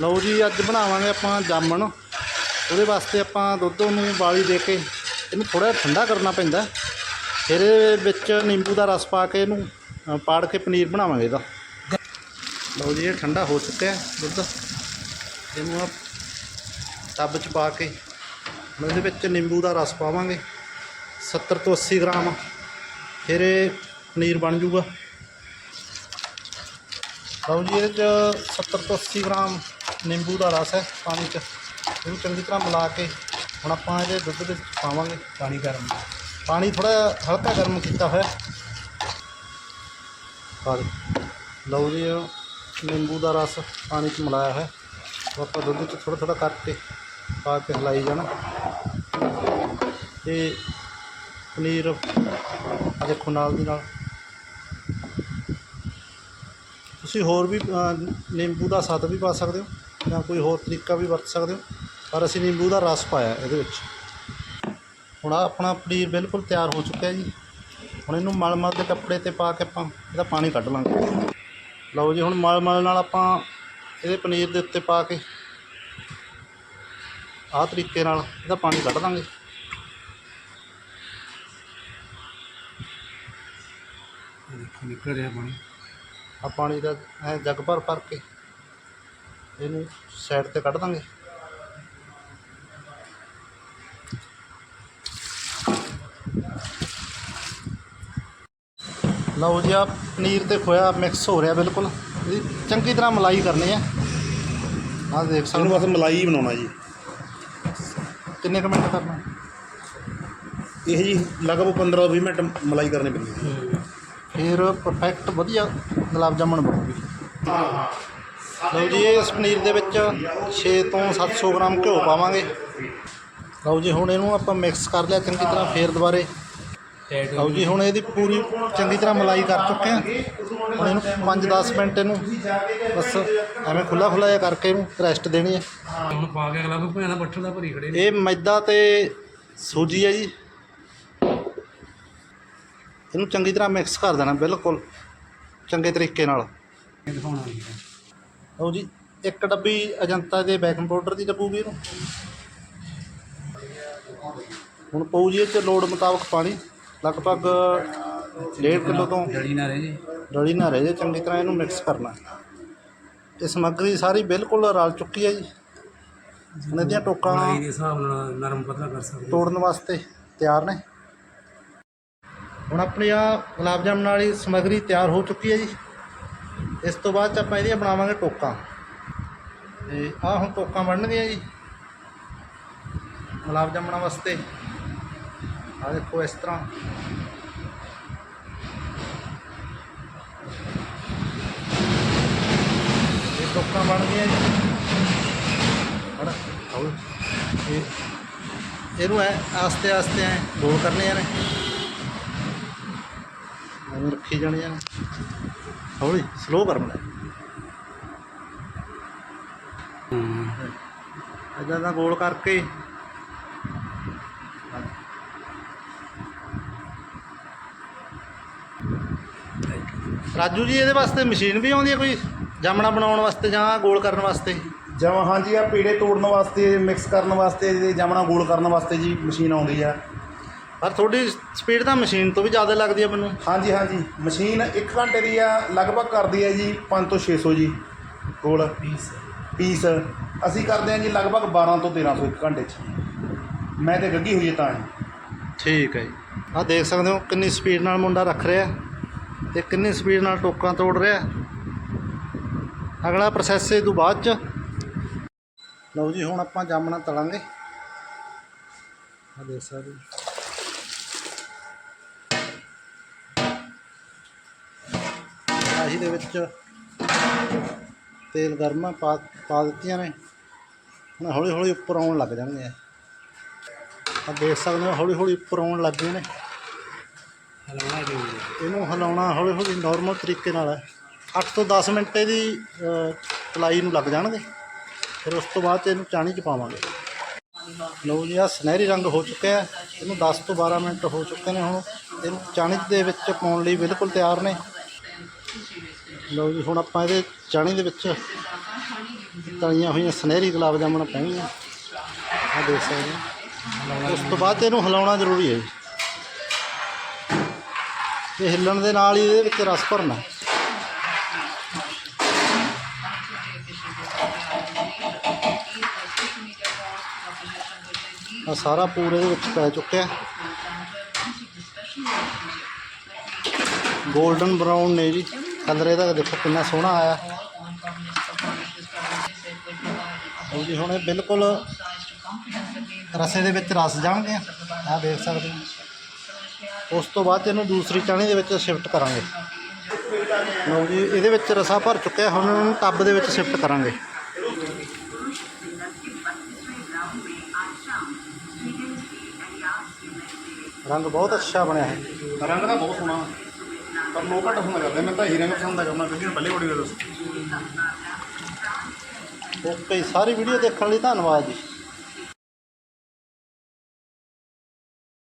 ਲਓ ਜੀ, ਅੱਜ ਬਣਾਵਾਂਗੇ ਆਪਾਂ ਜਾਮਣ। ਉਹਦੇ ਵਾਸਤੇ ਆਪਾਂ ਦੁੱਧ ਨੂੰ ਬਾਲੀ ਦੇ ਕੇ ਇਹਨੂੰ ਥੋੜਾ ਜਿਹਾ ਠੰਡਾ ਕਰਨਾ ਪੈਂਦਾ। ਫਿਰ ਇਹਦੇ ਵਿੱਚ ਨਿੰਬੂ ਦਾ ਰਸ ਪਾ ਕੇ ਇਹਨੂੰ ਪਾੜ ਕੇ ਪਨੀਰ ਬਣਾਵਾਂਗੇ ਇਹਦਾ। ਲਓ ਜੀ, ਇਹ ਠੰਡਾ ਹੋ ਚੁੱਕਿਆ ਦੁੱਧ। ਇਹਨੂੰ ਆ ਟੱਬ 'ਚ ਪਾ ਕੇ ਹੁਣ ਇਹਦੇ ਵਿੱਚ ਨਿੰਬੂ ਦਾ ਰਸ ਪਾਵਾਂਗੇ। 70 ਤੋਂ 80 ਗ੍ਰਾਮ। ਫਿਰ ਇਹ ਪਨੀਰ ਬਣ ਜੂਗਾ ਲਓ ਜੀ, ਇਹਦੇ 'ਚ 70 ਤੋਂ 80 ਗ੍ਰਾਮ ਨਿੰਬੂ ਦਾ ਰਸ ਹੈ ਪਾਣੀ 'ਚ। ਇਹਨੂੰ ਚੰਗੀ ਤਰ੍ਹਾਂ ਮਿਲਾ ਕੇ ਹੁਣ ਆਪਾਂ ਇਹਦੇ ਦੁੱਧ ਵਿੱਚ ਪਾਵਾਂਗੇ ਪਾਣੀ ਗਰਮ। ਪਾਣੀ ਥੋੜਾ ਹਲਕਾ ਗਰਮ ਕੀਤਾ ਹੋਇਆ। ਪਾ ਲਓ ਜੀ ਨਿੰਬੂ ਦਾ ਰਸ ਪਾਣੀ 'ਚ ਮਿਲਾਇਆ ਹੈ ਆਪਾਂ ਦੁੱਧ 'ਚ ਥੋੜਾ ਥੋੜਾ ਕਰਕੇ ਪਾ ਕੇ ਹਿਲਾਈ ਜਾਣਾ। ਤੇ ਪਨੀਰ ਆ ਦੇਖੋ ਨਾਲ ਦੀ ਨਾਲ। ਤੁਸੀਂ ਹੋਰ ਵੀ ਨਿੰਬੂ ਦਾ ਸੱਤ ਵੀ ਪਾ ਸਕਦੇ ਹੋ। ਜਾਂ ਕੋਈ ਹੋਰ ਤਰੀਕਾ ਵੀ ਵਰਤ ਸਕਦੇ ਹੋ ਪਰ ਅਸੀਂ ਨਿੰਬੂ ਦਾ ਰਸ ਪਾਇਆ ਇਹਦੇ ਵਿੱਚ। ਹੁਣ ਆਹ ਆਪਣਾ ਪਨੀਰ ਬਿਲਕੁਲ ਤਿਆਰ ਹੋ ਚੁੱਕਿਆ ਜੀ। ਹੁਣ ਇਹਨੂੰ ਮਲ ਮਲ ਦੇ ਕੱਪੜੇ ਤੇ ਪਾ ਕੇ ਆਪਾਂ ਇਹਦਾ ਪਾਣੀ ਕੱਢ ਲਾਂਗੇ। ਲਓ ਜੀ ਹੁਣ ਮਲ ਮਲ ਨਾਲ ਆਪਾਂ ਇਹਦੇ ਪਨੀਰ ਦੇ ਉੱਤੇ ਪਾ ਕੇ ਆਹ ਤਰੀਕੇ ਨਾਲ ਇਹਦਾ ਪਾਣੀ ਕੱਢ ਦਾਂਗੇ ਦੇਖੋ ਨਿਕਲ ਰਿਹਾ ਪਾਣੀ। ਆ ਪਾਣੀ ਦਾ ਐ ਜੱਗ ਭਰ ਭਰ ਕੇ। ਇਹਨੂੰ ਸਾਈਡ ਤੇ ਕੱਢ ਦਾਂਗੇ। ਲਓ ਜੀ ਆ ਪਨੀਰ ਤੇ ਖੋਇਆ ਮਿਕਸ ਹੋ ਰਿਹਾ ਬਿਲਕੁਲ। ਇਹਦੀ ਚੰਗੀ ਤਰ੍ਹਾਂ ਮਲਾਈ ਕਰਨੀ ਹੈ। ਆ ਦੇਖ ਸਕਦੇ ਹੋ। ਬਸ ਮਲਾਈ ਬਣਾਉਣਾ ਜੀ। ਕਿੰਨੇ ਕੁ ਮਿੰਟ ਕਰਨਾ? ਇਹ ਜੀ ਲਗਭਗ 15-20 ਮਿੰਟ ਮਲਾਈ ਕਰਨੀ ਪੈਂਦੀ ਹੈ। ਫਿਰ ਪਰਫੈਕਟ ਵਧੀਆ ਗੁਲਾਬ ਜਾਮਣ ਬਣੂਗੀ। ਲਓ ਜੀ ਇਸ ਪਨੀਰ ਦੇ ਵਿੱਚ 6 ਤੋਂ 700 ਗ੍ਰਾਮ ਘਿਓ ਪਾਵਾਂਗੇ। ਲਓ ਜੀ ਹੁਣ ਇਹਨੂੰ ਆਪਾਂ ਮਿਕਸ ਕਰ ਲਿਆ ਚੰਗੀ ਤਰ੍ਹਾਂ ਫੇਰ ਦੁਬਾਰੇ। ਲਓ ਜੀ ਹੁਣ ਇਹਦੀ ਪੂਰੀ ਚੰਗੀ ਤਰ੍ਹਾਂ ਮਲਾਈ ਕਰ ਚੁੱਕੇ ਹਾਂ। ਹੁਣ ਇਹਨੂੰ 5-10 ਮਿੰਟ ਇਹਨੂੰ ਬਸ ਐਵੇਂ ਖੁੱਲਾ ਖੁੱਲਾ ਜਿਹਾ ਕਰਕੇ ਇਹਨੂੰ ਰੈਸਟ ਦੇਣੀ ਹੈ। ਹੁਣ ਪਾ ਕੇ ਅਗਲਾ ਕੋਈ ਭੈਣਾ ਬੱਠਲ ਦਾ ਭਰੀ ਖੜੇ ਇਹ ਮੈਦਾ ਤੇ ਸੂਜੀ ਹੈ ਜੀ। ਇਹਨੂੰ ਚੰਗੀ ਤਰ੍ਹਾਂ ਮਿਕਸ ਕਰ ਦੇਣਾ ਬਿਲਕੁਲ ਚੰਗੇ ਤਰੀਕੇ ਨਾਲ। ਦਿਖਾਉਣਾ ਨਹੀਂ ਹੈ। ਲਓ ਜੀ ਇੱਕ ਡੱਬੀ ਅਜੰਤਾ ਦੇ ਬੇਕਿੰਗ ਪਾਊਡਰ ਦੀ ਲੱਗੂਗੀ ਇਹਨੂੰ। ਹੁਣ ਪਊ ਜੀ ਇਹ ਚ ਲੋੜ ਮੁਤਾਬਕ ਪਾਣੀ ਲਗਭਗ 1.5 ਕਿਲੋ ਤੋਂ ਜੜੀ ਨਾ ਰਹੇ ਜੀ। ਰਲੀ ਨਾ ਰਹੇ ਜੇ ਚੰਗੀ ਤਰ੍ਹਾਂ ਇਹਨੂੰ ਮਿਕਸ ਕਰਨਾ। ਇਹ ਸਮੱਗਰੀ ਸਾਰੀ ਬਿਲਕੁਲ ਰਲ ਚੁੱਕੀ ਹੈ ਜੀ। ਹੁਣ ਇਹਦੀਆਂ ਟੋਕਾਂ ਦੇ ਹਿਸਾਬ ਨਾਲ ਨਰਮ ਪਤਲਾ ਕਰ ਸਕਦੇ। ਤੋੜਨ ਵਾਸਤੇ ਤਿਆਰ ਨੇ। ਹੁਣ ਆਪਣੀ ਆ ਗੁਲਾਬ ਜਾਮਣ ਵਾਲੀ ਸਮੱਗਰੀ ਤਿਆਰ ਹੋ ਚੁੱਕੀ ਹੈ ਜੀ। ਇਸ ਤੋਂ ਬਾਅਦ 'ਚ ਆਪਾਂ ਇਹਦੀਆਂ ਬਣਾਵਾਂਗੇ ਟੋਕਾਂ। ਤੇ ਆਹ ਹੁਣ ਟੋਕਾਂ ਬਣਨਗੀਆਂ ਜੀ। ਗੁਲਾਬ ਜਾਮਣਾਂ ਵਾਸਤੇ। ਆ ਦੇਖੋ ਇਸ ਤਰ੍ਹਾਂ। ਇਹ ਟੋਕਾਂ ਬਣ ਗਈਆਂ ਜੀ। ਹਣਾ ਆਓ। ਇਹ ਇਹਨੂੰ ਐ ਆਸਤੇ ਆਸਤੇ ਐ ਗੋਲ ਕਰਨੇ ਆ ਨੇ। ਐਵੇਂ ਰੱਖੀ ਜਾਣੇ ਆ। ਹੌਲੀ ਸਲੋ ਕਰਨਾ ਹੂੰ। ਇਦਾਂ ਦਾ ਗੋਲ ਕਰਕੇ। ਰਾਜੂ ਜੀ ਇਹਦੇ ਵਾਸਤੇ ਮਸ਼ੀਨ ਵੀ ਆਉਂਦੀ ਹੈ ਕੋਈ? ਜਾਮਣਾ ਬਣਾਉਣ ਵਾਸਤੇ ਜਾਂ ਗੋਲ ਕਰਨ ਵਾਸਤੇ? ਜਮਾਂ ਹਾਂਜੀ ਆ ਪੀੜੇ ਤੋੜਨ ਵਾਸਤੇ ਮਿਕਸ ਕਰਨ ਵਾਸਤੇ ਜਾਮਣਾ ਗੋਲ ਕਰਨ ਵਾਸਤੇ ਜੀ ਮਸ਼ੀਨ ਆਉਂਦੀ ਆ। ਪਰ ਤੁਹਾਡੀ ਸਪੀਡ ਤਾਂ ਮਸ਼ੀਨ ਤੋਂ ਵੀ ਜ਼ਿਆਦਾ ਲੱਗਦੀ ਹੈ ਮੈਨੂੰ। ਹਾਂਜੀ ਹਾਂਜੀ। ਮਸ਼ੀਨ 1 ਘੰਟੇ ਦੀ ਆ ਲਗਭਗ ਕਰਦੀ ਹੈ ਜੀ 5 ਤੋਂ 600 ਜੀ ਗੋਲ ਪੀਸ ਪੀਸ ਅਸੀਂ ਕਰਦੇ ਹਾਂ ਜੀ ਲਗਭਗ 12 ਤੋਂ 1300 ਇੱਕ ਘੰਟੇ 'ਚ। ਮੈਂ ਤੇ ਗੱਗੀ ਹੋਈ ਹੈ ਤਾਂ ਜੀ ਠੀਕ ਹੈ ਜੀ। ਆਹ ਦੇਖ ਸਕਦੇ ਹੋ ਕਿੰਨੀ ਸਪੀਡ ਨਾਲ ਮੁੰਡਾ ਰੱਖ ਰਿਹਾ ਤੇ ਕਿੰਨੀ ਸਪੀਡ ਨਾਲ ਟੋਕਾਂ ਤੋੜ ਰਿਹਾ ਅਗਲਾ ਪ੍ਰੋਸੈਸ ਇਹ ਤੋਂ ਬਾਅਦ ਚ। ਲਓ ਜੀ ਹੁਣ ਆਪਾਂ ਜਾਮਣਾ ਤਲਾਂਗੇ। ਆਹ ਦੇਖ ਸਕਦੇ ਕੜਾਹੀ ਦੇ ਵਿੱਚ ਤੇਲ ਗਰਮ ਪਾ ਪਾ ਦਿੱਤੀਆਂ ਨੇ। ਹੁਣ ਹੌਲੀ ਹੌਲੀ ਉੱਪਰ ਆਉਣ ਲੱਗ ਜਾਣਗੇ ਆ ਦੇਖ ਸਕਦੇ ਹੋ ਹੌਲੀ ਹੌਲੀ ਉੱਪਰ ਆਉਣ ਲੱਗ ਗਏ ਨੇ। ਹਲਾਉਣਾ ਜੀ ਇਹਨੂੰ ਹਿਲਾਉਣਾ ਹੌਲੀ ਹੌਲੀ ਨਾਰਮਲ ਤਰੀਕੇ ਨਾਲ ਹੈ। 8 ਤੋਂ 10 ਮਿੰਟ ਇਹਦੀ ਅ, ਨੂੰ ਲੱਗ ਜਾਣਗੇ। ਫਿਰ ਉਸ ਤੋਂ ਬਾਅਦ 'ਚ ਇਹਨੂੰ ਚਾਣੀ 'ਚ ਪਾਵਾਂਗੇ। ਲਓ ਜੀ ਆ ਸੁਨਹਿਰੀ ਰੰਗ ਹੋ ਚੁੱਕਿਆ ਹੈ। ਇਹਨੂੰ 10 ਤੋਂ 12 ਮਿੰਟ ਹੋ ਚੁੱਕੇ ਨੇ ਹੁਣ। ਇਹਨੂੰ ਚਾਣੀ ਦੇ ਵਿੱਚ ਪਾਉਣ ਲਈ ਬਿਲਕੁਲ ਤਿਆਰ ਨੇ। ਲਓ ਜੀ, ਹੁਣ ਆਪਾਂ ਇਹਦੇ ਚਾਣੀ ਦੇ ਵਿੱਚ ਤਲੀਆਂ ਹੋਈਆਂ ਸੁਨਹਿਰੀ ਗੁਲਾਬ ਜਾਮਣ ਪਾਉਣੀਆਂ। ਆ ਦੇਖ ਸਕਦੇ ਹਾਂ। ਉਸ ਤੋਂ ਬਾਅਦ ਇਹਨੂੰ ਹਿਲਾਉਣਾ ਜ਼ਰੂਰੀ ਹੈ ਜੀ। ਇਹ ਹਿੱਲਣ ਦੇ ਨਾਲ ਹੀ ਇਹਦੇ ਵਿੱਚ ਰਸ ਭਰਨਾ। ਆ ਸਾਰਾ ਪੂਰੇ ਇਹਦੇ ਵਿੱਚ ਪੈ ਚੁੱਕਿਆ। 골ਡਨ ਬਰਾਊਨ ਨੇ ਜੀ। ਕਲਰ ਇਹਦਾ ਦੇਖੋ ਕਿੰਨਾ ਸੋਹਣਾ ਆਇਆ। ਲਓ ਜੀ, ਹੁਣ ਇਹ ਬਿਲਕੁਲ ਰਸੇ ਦੇ ਵਿੱਚ ਰਸ ਜਾਣਗੇ। ਆਹ ਦੇਖ ਸਕਦੇ ਹੋ। ਉਸ ਤੋਂ ਬਾਅਦ ਇਹਨੂੰ ਦੂਸਰੀ ਚਾਣੀ ਦੇ ਵਿੱਚ ਸ਼ਿਫਟ ਕਰਾਂਗੇ। ਲਓ ਜੀ, ਇਹਦੇ ਵਿੱਚ ਰਸਾ ਭਰ ਚੁੱਕਿਆ, ਹੁਣ ਇਹਨੂੰ ਟੱਬ ਦੇ ਵਿੱਚ ਸ਼ਿਫਟ ਕਰਾਂਗੇ। ਰੰਗ ਬਹੁਤ ਅੱਛਾ ਬਣਿਆ ਹੈ। ਰੰਗ ਤਾਂ ਬਹੁਤ ਸੋਹਣਾ। ਪਰ ਲੋਕ ਘੱਟ ਪਸੰਦ ਕਰਦੇ ਮੈਂ ਤਾਂ ਹੀਰੇ ਨੂੰ ਪਸੰਦ ਕਰਨਾ ਕਿਉਂਕਿ ਪਹਿਲੇ ਬੜੀ ਗੱਲ ਓਕੇ, ਸਾਰੀ ਵੀਡੀਓ ਦੇਖਣ ਲਈ ਧੰਨਵਾਦ ਜੀ।